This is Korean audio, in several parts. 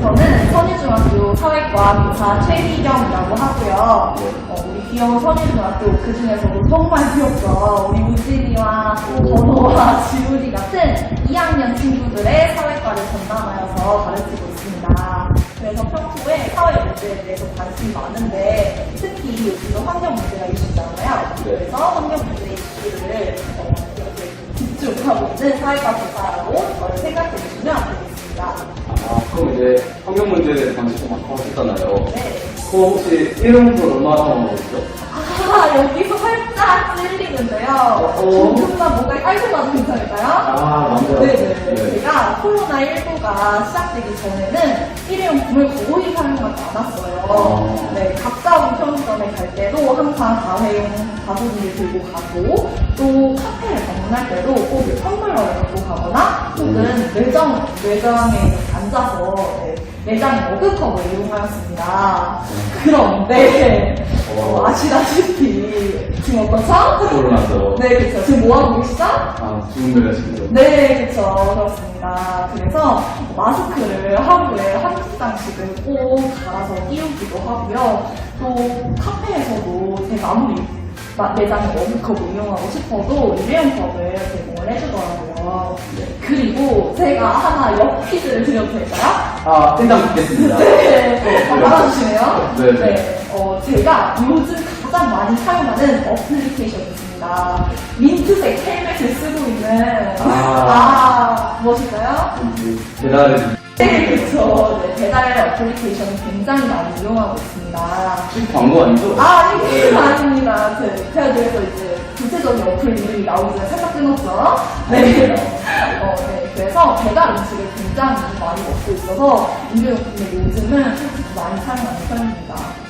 저는 선유중학교 사회과 교사 최희경이라고 하고요. 어, 우리 귀여운 선유중학교 그 중에서도 정말 귀엽죠. 우리 우진이와 번호와 지우리 같은 2학년 친구들의 사회과를 전담하여서 가르치고. 그래서 평소에 사회 문제에 대해서 관심이 많은데 특히 요즘 환경 문제가 이슈잖아요. 그래서 환경 문제 이슈를 어, 이렇게 집중하고 있는 사회과 교사라고 저를 생각해 주시면 되겠습니다. 아, 그럼 이제 환경 문제에 대해서 관심 많고 하셨잖아요. 네. 그럼 혹시 1년부터 얼마나 상황이죠? 아, 여기서 살짝 찔리는데요. 어. 조금만 뭔가 깔끔하도 괜찮을까요? 아, 맞아요. 네네. 네. 제가 코로나19가 시작되기 전에는 일회용품을 거의 사용하지 않았어요. 아. 네, 가까운 편의점에 갈 때도 항상 다회용 바구니를 들고 가고, 또 카페를 방문할 때도 꼭 텀블러를 갖고 가거나, 혹은 매장, 매장에 앉아서 네, 매장 머그컵을 이용하였습니다. 그런데, 어, 아시다시피, 지금 어떠죠? 코로나죠. 네, 그쵸. 지금 뭐 하고 계시죠? 아, 죽은 날 지금. 네, 그쵸. 그렇습니다. 그래서 마스크를 하루에 한 장씩을 꼭 갈아서 끼우기도 하고요. 또 카페에서도 제가 아무리 마- 매장에 머그컵을 이용하고 싶어도 일회용컵을 제공을 해주더라고요. 그리고 제가 하나 역 퀴즈를 드려도 될까요? 아, 생각 듣겠습니다. 네, 어, 알아주시네요. 네, 네. 어, 제가 요즘 가장 많이 사용하는 어플리케이션이 있습니다. 민트색 헬멧을 쓰고 있는, 아. 아, 무엇일까요? 대단히 네, 그쵸. 네, 배달 어플리케이션을 굉장히 많이 이용하고 있습니다. 지금 광고 아니죠? 아, 이게 아닙니다. 제- 제가 그래서 이제 구체적인 어플이 나오기 전에 살짝 끊었죠. 네. 어, 네. 그래서 배달 음식을 굉장히 많이 먹고 있어서 일회용품을 요즘은 많이 사용하는 편입니다.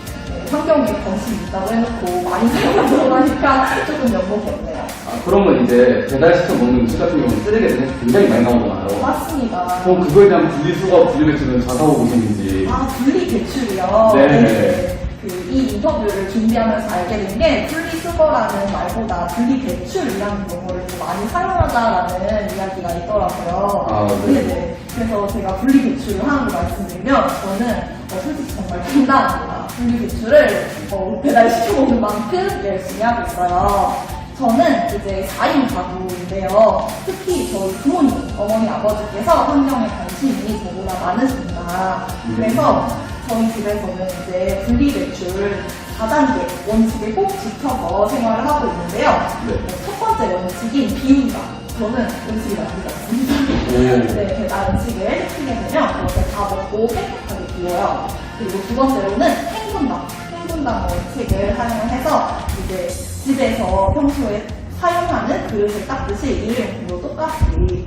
네, 환경에 관심이 있다고 해놓고 많이 사용하고 하니까 조금 면목이 없네요. 아, 그러면 이제 배달시켜 먹는 음식 같은 경우는 쓰레기가 굉장히 많이 나오잖아요. 맞습니다. 그럼 그거에 대한 분리수거, 분리배출은 자사하고 계시는지. 아, 분리 배출이요? 네. 그, 이 인터뷰를 준비하면서 알게 된 게 분리수거라는 말보다 분리 배출이라는 용어를 좀 많이 사용하자라는 이야기가 있더라고요. 아, 네. 네네. 그래서 제가 분리 배출을 하는 걸 말씀드리면 저는 어, 솔직히 정말 간단합니다. 분리 배출을 어, 배달시켜 먹는 만큼 열심히 하고 있어요. 저는 이제 4인 가구인데요. 특히 저희 부모님, 어머니, 아버지께서 환경에 관심이 저보다 많으십니다. 그래서 저희 집에서는 이제 분리배출 4단계 원칙을 꼭 지켜서 생활을 하고 있는데요. 네. 첫 번째 원칙인 비운다. 저는 음식을 남기지 않습니다. 오. 네, 배달 음식을 해치게 되면 그렇게 다 먹고 깨끗하게 비워요. 그리고 두 번째로는 행분당. 행분당 원칙을 사용을 해서 이제 집에서 평소에 사용하는 그릇을 닦듯이 일회용품도 똑같이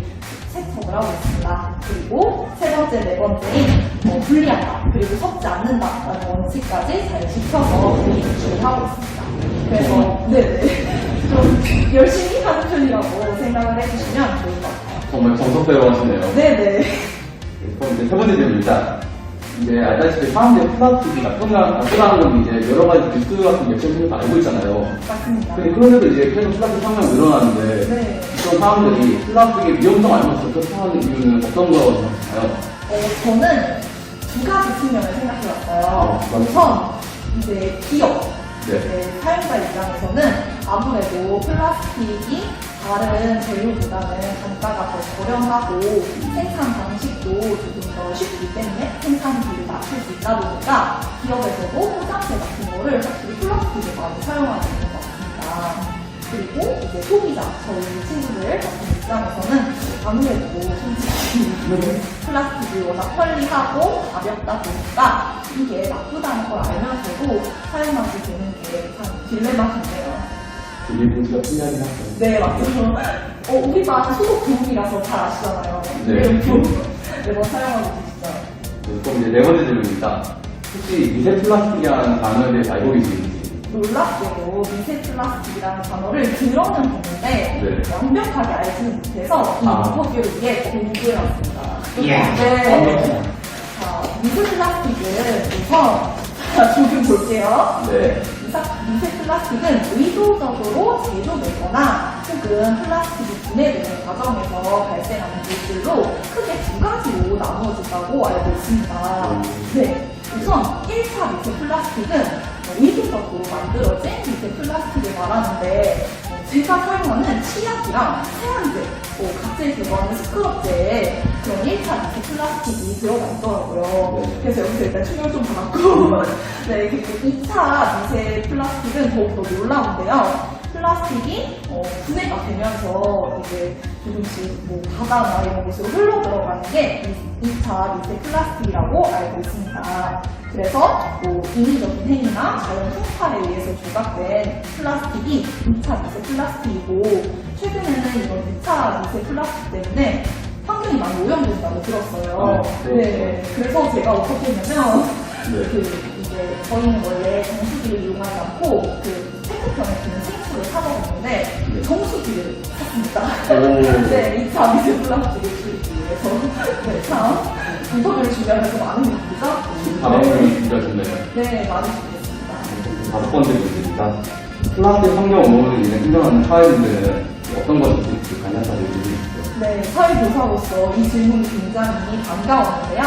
세척을 하고 있습니다. 그리고 세 번째, 네 번째인 어, 분리한다. 그리고 섞지 않는다라는 원칙까지 잘 지켜서 배출을 하고 있습니다. 그래서 네네 좀 열심히 하는 편이라고 생각을 해주시면 좋을 것 같아요. 정말 정석대로 하시네요. 네네. 그럼 이제 세 번째 질문입니다. 이제 알다시피 사람들이 플라스틱이 나쁘다, 나쁘다는 건 이제 여러 가지 뉴스 같은 웹체들도 알고 있잖아요. 맞습니다. 근데 그런데도 이제 계속 플라스틱 사용량이 늘어나는데 네. 그런 사람들이 플라스틱의 위험성 알면서 그렇게 하는 이유는 어떤 거라고 생각하나요? 어, 저는 두 가지 측면을 생각해 봤어요. 어. 우선, 이제 기업, 네. 이제 사용자 입장에서는 아무래도 플라스틱이 다른 재료보다는 단가가 더 저렴하고 생산 방식도 조금 더 쉽기 때문에 생산비를 낮출 수 있다 보니까 기업에서도 포장재 같은 거를 확실히 플라스틱을 많이 사용하고 있는 것 같습니다. 그리고 이제 소비자, 저희 친구들 같은 입장에서는 아무래도 솔직히 플라스틱이 워낙 편리하고 가볍다 보니까 이게 나쁘다는 걸 알면서도 사용하게 되는 게 참 딜레마인데요. 비닐봉지가 편리하긴 하죠. 네, 맞죠. 어, 우리 반 소독 교육이라서 잘 아시잖아요. 네. 매번 사용하고 계시죠. 네, 그럼 이제 네 번째 질문입니다. 혹시 미세 플라스틱이라는 단어에 대해서 알고 계시는지? 놀랍게도 미세 플라스틱이라는 단어를 들어는 보는데 네. 완벽하게 알지는 못해서 이 아. 인터뷰를 위해 공부해왔습니다. 이야, 네. 자, 미세 플라스틱은 우선 자, 조금 볼게요. 네. 미세 플라스틱은 의도적으로 제조되거나 혹은 플라스틱이 분해되는 과정에서 발생하는 물질로 크게 두 가지로 나누어진다고 알고 있습니다. 네. 우선 1차 미세 플라스틱은 의도적으로 만들어진 미세 플라스틱을 말하는데 어, 제가 사용하는 치약이랑 세안제, 뭐 각질 제거하는 스크럽제에 그런 1차 미세 플라스틱이 들어가 있더라고요. 네. 그래서 여기서 일단 충격 좀 받았고 네, 그리고 2차 미세 플라스틱은 더욱더 놀라운데요. 플라스틱이 어, 분해가 되면서 이제 조금씩 뭐 바다나 이런 곳으로 흘러 들어가는 게 2차 미세 플라스틱이라고 알고 있습니다. 그래서 뭐 인위적인 행위나 자연 풍파에 의해서 조각된 플라스틱이 2차 미세 플라스틱이고 최근에는 이런 2차 미세 플라스틱 때문에 환경이 많이 오염된다고 들었어요. 아, 그렇죠. 네, 그래서 제가 어떻게 했냐면 네. 그 이제 저희는 원래 정수기를 이용하지 않고 그 태국병에 드는 생수를 사다 줬는데 네. 정수기를 샀습니다. 오. 네, 2차 미세 플라스틱을 줄이기 위해서 네, 참 인터뷰를 준비하면서 많은 일들이죠. 다방송이 진짜 좋네요. 네, 많이 준비했습니다. 다섯 번째 문제입니다. 플라스틱 환경 오염으로 인해 생겨나는 사회문제는 어떤 것인지 간략하게 얘기해주시죠. 네, 사회교사로서 이 질문이 굉장히 반가웠는데요.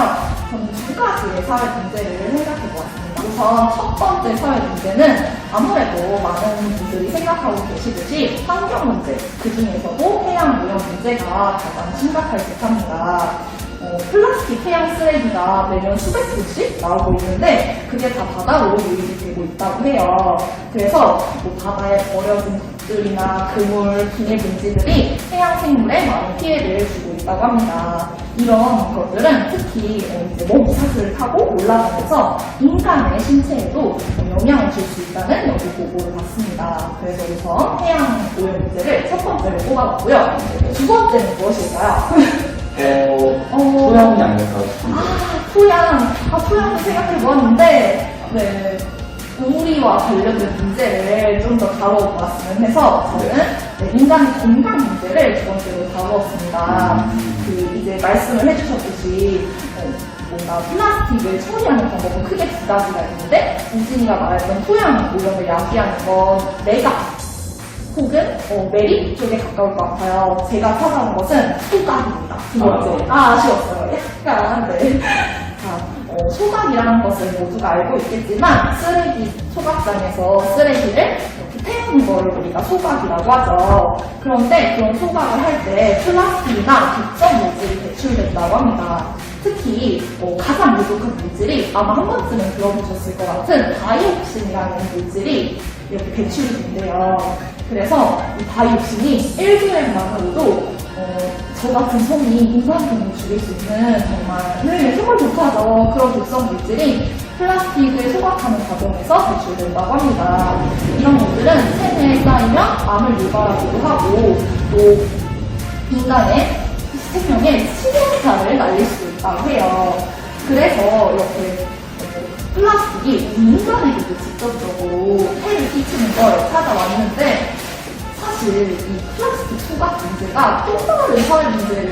저는 두 가지의 사회 문제를 생각해 보았습니다. 우선 첫 번째 사회 문제는 아무래도 많은 분들이 생각하고 계시듯이 환경 문제, 그 중에서도 해양 오염 문제가 가장 심각할 듯합니다. 어, 플라스틱 해양 쓰레기가 매년 수백 톤씩 나오고 있는데 그게 다 바다로 유입이 되고 있다고 해요. 그래서 뭐 바다에 버려진 것들이나 그물, 비닐 분지들이 해양 생물에 많은 피해를 주고 있다고 합니다. 이런 것들은 특히 먹이 사슬을 타고 올라가면서 인간의 신체에도 영향을 줄 수 있다는 연구 보고를 봤습니다. 그래서 우선 해양 오염 문제를 첫 번째로 꼽아봤고요. 두 번째는 무엇일까요? 어, 어, 소양이 아닐까 싶은데. 아, 토양. 아, 토양을 생각해보았는데, 네. 우리와 관련된 문제를 좀 더 다뤄보았으면 해서 저는 네, 인간의 건강 문제를 두 번째로 다루었습니다. 음. 그 이제 말씀을 해주셨듯이 어, 뭔가 플라스틱을 처리하는 방법은 크게 두 가지가 있는데 우진이가 말했던 토양 오염을 야기하는 건 내각 혹은 어, 메리 쪽에 가까울 것 같아요. 제가 찾아온 것은 소각입니다. 두 번째. 아, 아쉬웠어요. 약간, 네. 자, 어, 소각이라는 것을 모두가 알고 있겠지만, 쓰레기, 소각장에서 쓰레기를 태우는 거를 우리가 소각이라고 하죠. 그런데 그런 소각을 할 때 플라스틱이나 독성 물질이 배출된다고 합니다. 특히 어, 가장 부족한 물질이 아마 한 번쯤은 들어보셨을 것 같은 다이옥신이라는 물질이 이렇게 배출이 된대요. 그래서 이 다이옥신이 1g만으로도 어, 저 같은 성이 인간병을 죽일 수 있는 정말 네, 정말 독하죠. 그런 독성 물질이 플라스틱을 소각하는 과정에서 배출된다고 합니다. 이런 것들은 체내에 쌓이면 암을 유발하기도 하고 또 인간의 생명에 치명타를 날릴 수 있다고 해요. 그래서 이렇게 어, 플라스틱이 인간에게도 직접적으로 해를 끼치는 걸 찾아왔는데 사실 이 플라스틱 소각 문제가 또 다른 사회 문제를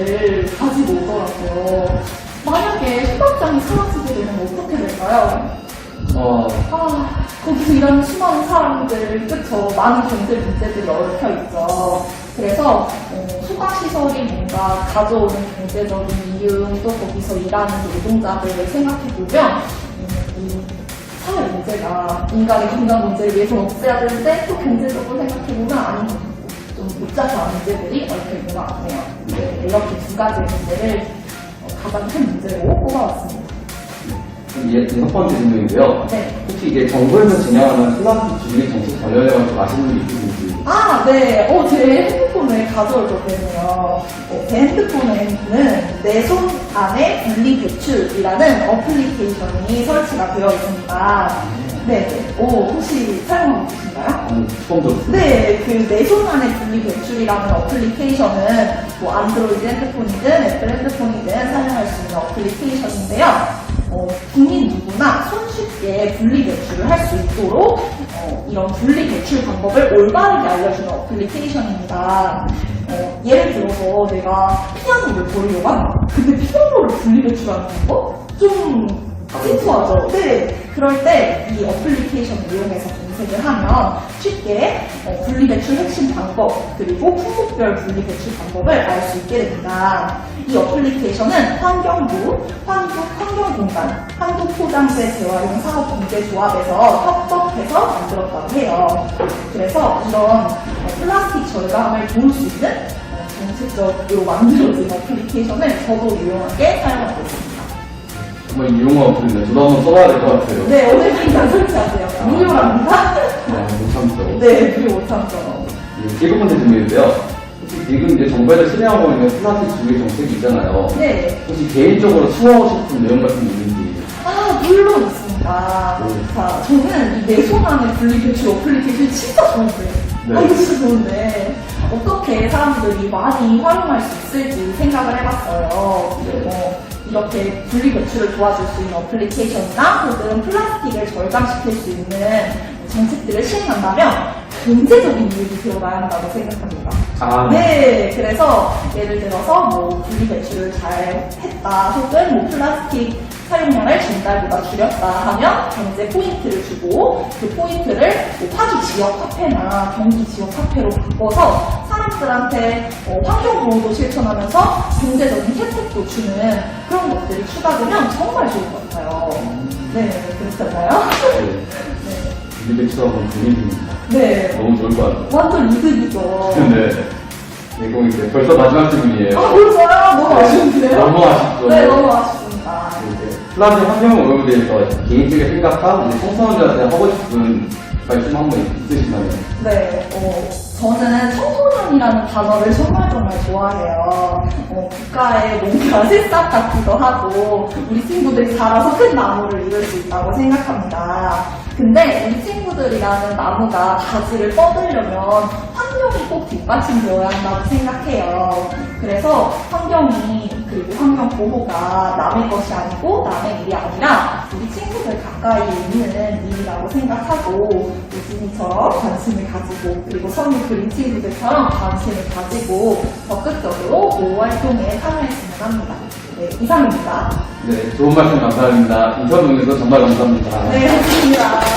어, 아, 거기서 일하는 수많은 사람들, 그쵸. 많은 경제 문제들이 얽혀 있죠. 그래서, 어, 소각시설이 뭔가 가져오는 경제적인 이윤, 또 거기서 일하는 노동자들을 생각해보면, 음, 이 사회 문제가 인간의 건강 문제를 위해서 없애야 되는데, 또 경제적으로 생각해보면 아닌 것 같고, 좀 복잡한 문제들이 얽혀 있는 것 같네요. 네, 이렇게 두 가지의 문제를 어, 가장 큰 문제로 꼽아왔습니다. 이게 다섯 번째 질문인데요. 네. 혹시 이게 정부에서 진행하는 플라스틱 주의 정책 관련해 가지고 아시는 분이 있으신지? 아, 네. 어, 제 핸드폰을 가져올 것 같네요. 어, 제 핸드폰에는 내 손 안에 분리 배출이라는 어플리케이션이 설치가 되어 있습니다. 네. 네. 오, 혹시 사용하고 계신가요? 아니, 처음 들었어요. 네, 그 내 손 안에 분리 배출이라는 어플리케이션은 뭐 안드로이드 핸드폰이든 애플 핸드폰이든 사용할 수 있는 어플리케이션인데요. 어, 국민 누구나 손쉽게 분리 배출을 할 수 있도록 어, 이런 분리 배출 방법을 올바르게 알려주는 어플리케이션입니다. 어, 예를 들어서 내가 피아노를 버리려고 한다. 근데 피아노를 분리 배출하는 거? 좀 simple 네. 그럴 때 이 어플리케이션을 이용해서 검색을 하면 쉽게 어, 분리배출 핵심 방법 그리고 품목별 분리배출 방법을 알 수 있게 됩니다. 이 어플리케이션은 환경부, 환국 환경공간, 한국포장재 재활용 사업공제조합에서 협력해서 만들었다고 해요. 그래서 이런 어, 플라스틱 절감을 도울 수 있는 어, 정책적으로 만들어진 어플리케이션을 저도 유용하게 사용하고 있습니다. 정말 유용한 어플인데 저도 한번 써봐야 될 것 같아요. 네, 오늘 당장 설치하세요. 무료랍니다. 네, 못 참죠. 네, 무료 못 참죠. 일곱 번째 질문인데요. 혹시 지금 이제 정부에서 실행하고 있는 플라스틱 주의 정책이 있잖아요. 네. 혹시 개인적으로 수호하고 싶은 내용 같은 게 있는지. 아, 물론 있습니다. 음. 자, 저는 이 내 손안의 분리배출 어플리케이션 진짜 좋은데. 네. 아, 이거 진짜 좋은데. 어떻게 사람들이 많이 활용할 수 있을지 생각을 해봤어요. 네. 어, 이렇게 분리 배출을 도와줄 수 있는 어플리케이션이나 혹은 플라스틱을 절감시킬 수 있는 정책들을 시행한다면 경제적인 이익이 들어가야 한다고 생각합니다. 아, 네, 그래서 예를 들어서 뭐 분리 배출을 잘 했다 혹은 뭐 플라스틱 사용량을 전달보다 줄였다 하면 경제 포인트를 주고 그 포인트를 뭐 파주 지역 화폐나 경기 지역 화폐로 바꿔서 사람들한테 어, 환경보호도 실천하면서 경제적인 혜택도 주는 그런 것들이 추가되면 정말 좋을 것 같아요. 네, 그렇잖아요. 네. 분리배출하고 분리입니다. 네, 너무 좋을 것 같아요. 완전 이득이죠. 네. 네, 그럼 이제 벌써 마지막 질문이에요. 아, 벌써요? 너무 아쉬운데요? 너무 아쉽죠. 네, 너무 아쉽습니다. 이제 플라스틱 환경 오염에 대해서 개인적인 생각과 이제 청소년들한테 하고 싶은 말씀 한번 있으시다면. 네, 어, 저는 청소년 이라는 단어를 정말 정말 좋아해요. 어, 국가의 뭔가 새싹 같기도 하고, 우리 친구들이 자라서 큰 나무를 이룰 수 있다고 생각합니다. 근데 우리 친구들이라는 나무가 가지를 뻗으려면 환경이 꼭 뒷받침되어야 한다고 생각해요. 그래서 환경이, 그리고 환경 보호가 남의 것이 아니고 남의 일이 아니라 우리 친구들 가까이 있는 일이라고 생각하고 우진이처럼 관심을 가지고 그리고 선물 그린 친구들처럼 관심을 가지고 적극적으로 보호 활동에 참여했으면 합니다. 네, 이상입니다. 네, 좋은 말씀 감사합니다. 인터뷰에서 정말 감사합니다. 네, 감사합니다.